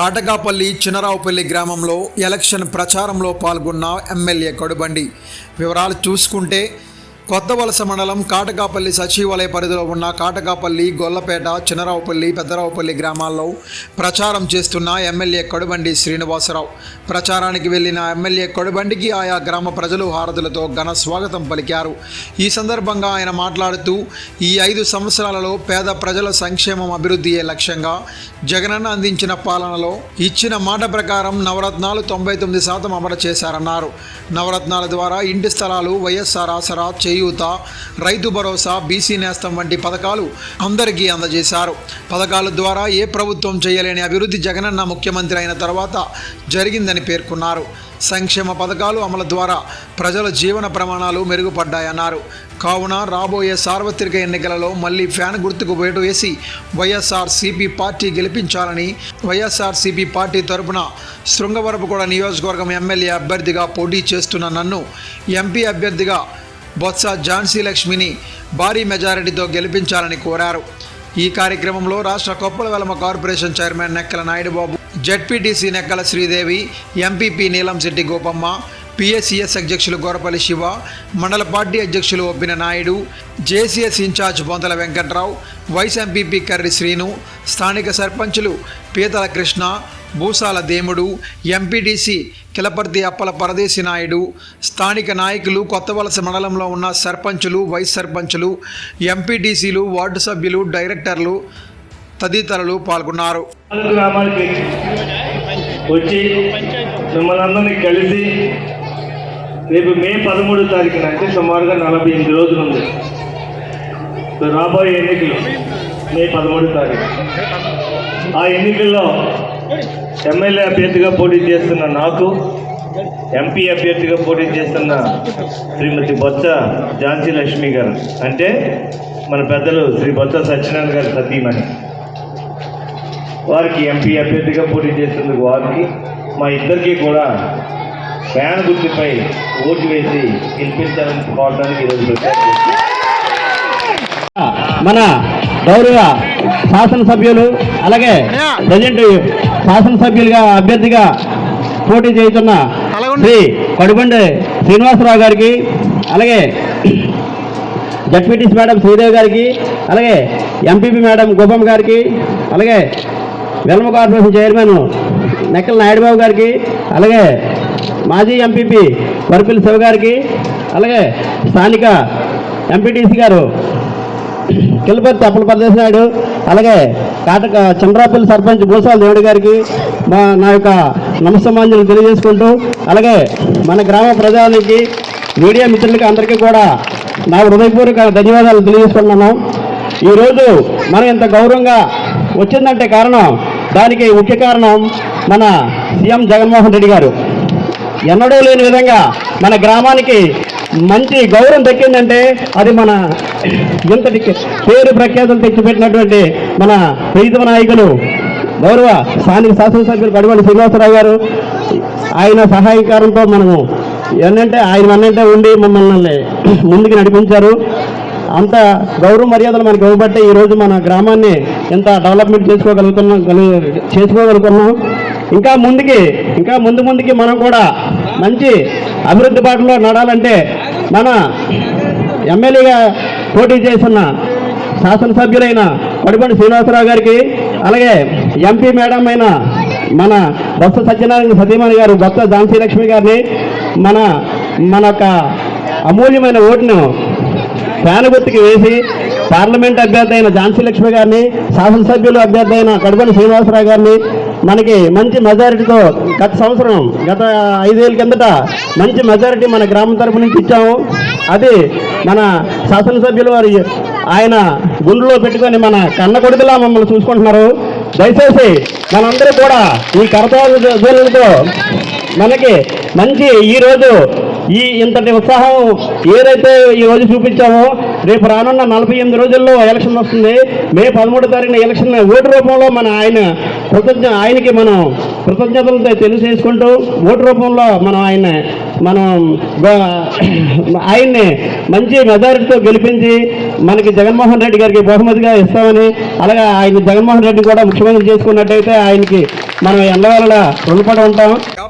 కాటకాపల్లి చినరావుపల్లి గ్రామంలో ఎలక్షన్ ప్రచారంలో పాల్గొన్న ఎమ్మెల్యే కడుబండి. వివరాలు చూసుకుంటే కొత్త వలస మండలం కాటకాపల్లి సచివాలయ పరిధిలో ఉన్న కాటకాపల్లి గొల్లపేట చినరావుపల్లి పెద్దరావుపల్లి గ్రామాల్లో ప్రచారం చేస్తున్న ఎమ్మెల్యే కడుబండి శ్రీనివాసరావు. ప్రచారానికి వెళ్ళిన ఎమ్మెల్యే కడుబండికి ఆయా గ్రామ ప్రజలు హారతులతో ఘన స్వాగతం పలికారు. ఈ సందర్భంగా ఆయన మాట్లాడుతూ ఈ ఐదు సంవత్సరాలలో పేద ప్రజల సంక్షేమం అభివృద్ధియే లక్ష్యంగా జగనన్న అందించిన పాలనలో ఇచ్చిన మాట ప్రకారం నవరత్నాలు తొంభై తొమ్మిది శాతం అమలు చేశారన్నారు. నవరత్నాల ద్వారా ఇంటి స్థలాలు వైఎస్ఆర్ ఆసరా చేయూత రైతు భరోసా బీసీ నేస్తం వంటి పథకాలు అందరికీ అందజేశారు. పథకాల ద్వారా ఏ ప్రభుత్వం చేయలేని అభివృద్ధి జగనన్న ముఖ్యమంత్రి అయిన తర్వాత జరిగిందని పేర్కొన్నారు. సంక్షేమ పథకాలు అమలు ద్వారా ప్రజల జీవన ప్రమాణాలు మెరుగుపడ్డాయన్నారు. కావున రాబోయే సార్వత్రిక ఎన్నికలలో మళ్ళీ ఫ్యాన్ గుర్తుకు వేటు వేసి వైఎస్ఆర్సీపీ పార్టీ గెలిపించాలని వైఎస్ఆర్సీపీ పార్టీ తరపున శృంగవరపుకోట నియోజకవర్గం ఎమ్మెల్యే అభ్యర్థిగా పోటీ చేస్తున్న నన్ను ఎంపీ అభ్యర్థిగా బొత్స ఝాన్సీ లక్ష్మిని భారీ మెజారిటీతో గెలిపించాలని కోరారు. ఈ కార్యక్రమంలో రాష్ట్ర Koppula Velama corporation chairman Nekkala Naidubabu ZPTC Nekkala Sridevi MPP Neelamsetti Gopamma PSCS అధ్యక్షులు గోరపల్లి శివ మండల పార్టీ అధ్యక్షులు Oppina Naidu JCS incharge Bonthala Venkatrao vice MPP Karri Srinu స్థానిక సర్పంచులు పీతల కృష్ణ భూసాల దేముడు ఎంపీడీసీ కిలపర్తి అప్పల పరదేశి నాయుడు స్థానిక నాయకులు కొత్త వలస మండలంలో ఉన్న సర్పంచులు వైస్ సర్పంచులు ఎంపీటీసీలు వార్డు సభ్యులు డైరెక్టర్లు తదితరులు పాల్గొన్నారు. వచ్చి మిమ్మల్ని అందరినీ కలిసి రేపు మే పదమూడో తారీఖున అంటే సుమారుగా నలభై ఎనిమిది రోజులు ఉంది. రాబోయే ఎన్నికలు మే పదమూడో తారీఖు. ఆ ఎన్నికల్లో ఎమ్మెల్యే అభ్యర్థిగా పోటీ చేస్తున్న నాకు ఎంపీ అభ్యర్థిగా పోటీ చేస్తున్న శ్రీమతి బొత్స ఝాన్సీ లక్ష్మి గారు. అంటే మన పెద్దలు శ్రీ బొత్స సత్యనారాయణ గారు సతీమణి. వారికి ఎంపీ అభ్యర్థిగా పోటీ చేసేందుకు వారికి మా ఇద్దరికీ కూడా ఫ్యాన్ గుర్తుపై ఓటు వేసి గెలిపించాలని కోరడానికి ఈరోజు మన గౌరవ శాసనసభ్యులు అలాగే ప్రజెంట్ శాసనసభ్యులుగా అభ్యర్థిగా పోటీ చేస్తున్న శ్రీ కడుబండి శ్రీనివాసరావు గారికి అలాగే జడ్పీటీసీ మేడం శ్రీదేవి గారికి అలాగే ఎంపీపీ మేడం గోపమ్మ గారికి అలాగే వెల్మ కార్పొరేషన్ చైర్మన్ నెక్కల నాయుడుబాబు గారికి అలాగే మాజీ ఎంపీపీ వరపిల్లి శివ గారికి అలాగే స్థానిక ఎంపీటీసీ గారు కిలపర్తి అప్పల నాయుడు అలాగే కాటక చంద్రాపల్లి సర్పంచ్ భూసాల దేవుడి గారికి మా నా యొక్క నమస్తమాంజలు తెలియజేసుకుంటూ అలాగే మన గ్రామ ప్రజలకి మీడియా మిత్రులకి అందరికీ కూడా నా హృదయపూర్వక ధన్యవాదాలు తెలియజేసుకుంటున్నాను ఈరోజు మనం ఇంత గౌరవంగా వచ్చిందంటే కారణం దానికి ముఖ్య కారణం మన సీఎం జగన్మోహన్ రెడ్డి గారు. ఎన్నడూ లేని విధంగా మన గ్రామానికి మంచి గౌరవం దక్కిందంటే అది మన ఇంతటి పేరు ప్రఖ్యాతులు తెచ్చిపెట్టినటువంటి మన ప్రీతమ నాయకులు గౌరవ స్థానిక శాసనసభ్యులు కడివడి శ్రీనివాసరావు గారు. ఆయన సహాయకారంతో మనము ఏంటంటే ఆయన అన్నంటే ఉండి మమ్మల్ని ముందుకు నడిపించారు. అంత గౌరవ మర్యాదలు మనకి ఇవ్వబట్టే ఈరోజు మన గ్రామాన్ని ఎంత డెవలప్మెంట్ చేసుకోగలుగుతున్నాం చేసుకోగలుగుతున్నాం. ఇంకా ముందుకి ఇంకా ముందు ముందుకి మనం కూడా మంచి అభివృద్ధి బాటలో నడాలంటే మన ఎమ్మెల్యేగా పోటీ చేస్తున్న శాసనసభ్యులైన పడిపండి శ్రీనివాసరావు గారికి అలాగే ఎంపీ మేడం అయిన మన బొత్స సత్యనారాయణ సతీమణి గారు బొత్స ఝాన్సీ లక్ష్మి గారిని మన మన యొక్క అమూల్యమైన ఓటును ఫ్యాన్ గుర్తుకి వేసి పార్లమెంట్ అభ్యర్థి అయిన ఝాన్సీ లక్ష్మి గారిని శాసనసభ్యులు అభ్యర్థి అయిన కడపని శ్రీనివాసరావు గారిని మనకి మంచి మెజారిటీతో గత సంవత్సరం గత ఐదేళ్ళ కిందట మంచి మెజారిటీ మన గ్రామం తరపు నుంచి ఇచ్చాము. అది మన శాసనసభ్యులు వారి ఆయన గుండెలో పెట్టుకొని మన కన్న కొడుకులా మమ్మల్ని చూసుకుంటున్నారు. దయచేసి మనందరూ కూడా ఈ కరతాలతో మనకి మంచి ఈరోజు ఈ ఇంతటి ఉత్సాహం ఏదైతే ఈ రోజు చూపించామో రేపు రానున్న నలభై ఎనిమిది రోజుల్లో ఎలక్షన్ వస్తుంది. మే పదమూడు తారీఖున ఎలక్షన్ ఓటు రూపంలో మన ఆయన కృతజ్ఞ ఆయనకి మనం కృతజ్ఞతలతో తెలియజేసుకుంటూ ఓటు రూపంలో మనం ఆయన మనం ఆయన్ని మంచి మెజారిటీతో గెలిపించి మనకి జగన్మోహన్ రెడ్డి గారికి బహుమతిగా ఇస్తామని అలాగే ఆయన జగన్మోహన్ రెడ్డి కూడా ముఖ్యమంత్రి చేసుకున్నట్టయితే ఆయనకి మనం ఎండవేళ రుణపడి ఉంటాం.